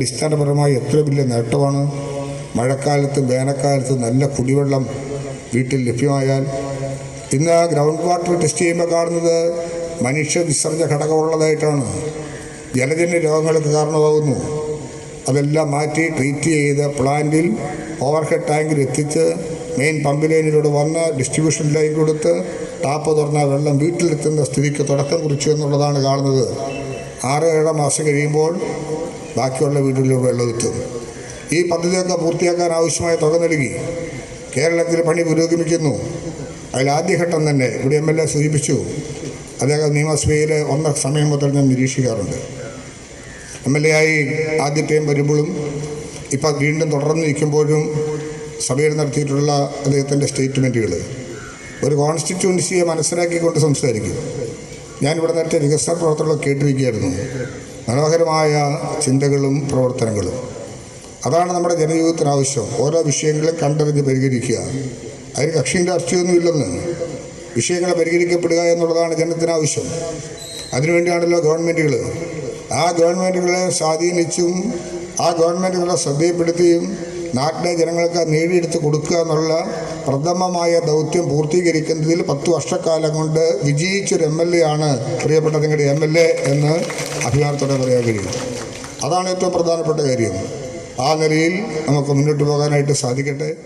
അടിസ്ഥാനപരമായി എത്ര വലിയ നേട്ടമാണ്? മഴക്കാലത്തും വേനൽക്കാലത്തും നല്ല കുടിവെള്ളം വീട്ടിൽ ലഭ്യമായാൽ ഇന്ന് ഗ്രൗണ്ട് വാട്ടർ ടെസ്റ്റ് ചെയ്യുമ്പോൾ കാണുന്നത് മനുഷ്യ വിസർജ ഘടകമുള്ളതായിട്ടാണ്. ജലജന്യ രോഗങ്ങൾക്ക് കാരണമാകുന്നു. അതെല്ലാം മാറ്റി ട്രീറ്റ് ചെയ്ത് പ്ലാന്റിൽ ഓവർഹെഡ് ടാങ്കിൽ എത്തിച്ച് മെയിൻ പമ്പ് ലൈനിലൂടെ വന്ന് ഡിസ്ട്രിബ്യൂഷൻ ലൈൻ കൊടുത്ത് ടാപ്പ് തുറന്ന വെള്ളം വീട്ടിലെത്തുന്ന സ്ഥിതിക്ക് തുടക്കം കുറിച്ചു എന്നുള്ളതാണ് കാണുന്നത്. ആറ് ഏഴ് മാസം കഴിയുമ്പോൾ ബാക്കിയുള്ള വീടുകളിൽ വെള്ളം എത്തും ഈ പദ്ധതിയൊക്കെ പൂർത്തിയാക്കാൻ ആവശ്യമായ തുക നൽകി. കേരളത്തിൽ പണി പുരോഗമിക്കുന്നു. അതിൽ ആദ്യഘട്ടം തന്നെ ഇവിടെ എം എൽ എ സൂചിപ്പിച്ചു. അദ്ദേഹം നിയമസഭയിൽ ഒന്ന സമയം മുതൽ ഞാൻ നിരീക്ഷിക്കാറുണ്ട്. എം എൽ എ ആയി ആദ്യത്തെയും വരുമ്പോഴും ഇപ്പം വീണ്ടും തുടർന്ന് നിൽക്കുമ്പോഴും സഭയിൽ നടത്തിയിട്ടുള്ള അദ്ദേഹത്തിന്റെ സ്റ്റേറ്റ്മെന്റുകൾ. ഒരു കോൺസ്റ്റിറ്റ്യുവൻസിയെ മനസ്സിലാക്കിക്കൊണ്ട് സംസാരിക്കും. ഞാനിവിടെ നേരത്തെ വികസന പ്രവർത്തനങ്ങൾ കേട്ടിരിക്കുകയായിരുന്നു. മനോഹരമായ ചിന്തകളും പ്രവർത്തനങ്ങളും. അതാണ് നമ്മുടെ ജനജീവിതത്തിന് ആവശ്യം. ഓരോ വിഷയങ്ങളെ കണ്ടറിഞ്ഞ് പരിഹരിക്കുക. അതിന് കക്ഷിന്റെ അർത്ഥമൊന്നുമില്ലെന്ന് വിഷയങ്ങളെ പരിഹരിക്കപ്പെടുക എന്നുള്ളതാണ് ജനത്തിന് ആവശ്യം. അതിനുവേണ്ടിയാണല്ലോ ഗവൺമെന്റുകൾ ആ ഗവൺമെന്റുകളെ സ്വാധീനിച്ചും ആ ഗവൺമെന്റുകളെ ശ്രദ്ധയപ്പെടുത്തിയും നാട്ടിലെ ജനങ്ങൾക്ക് നേടിയെടുത്ത് കൊടുക്കുക എന്നുള്ള പ്രഥമമായ ദൗത്യം പൂർത്തീകരിക്കുന്നതിൽ പത്ത് വർഷക്കാലം കൊണ്ട് വിജയിച്ചൊരു എം എൽ എ ആണ് പ്രിയപ്പെട്ട നിങ്ങളുടെ എം എൽ എ എന്ന് അഭിമാനത്തോടെ പറയാൻ കഴിയും. അതാണ് ഏറ്റവും പ്രധാനപ്പെട്ട കാര്യം. ആ നിലയിൽ നമുക്ക് മുന്നോട്ട് പോകാനായിട്ട് സാധിക്കട്ടെ.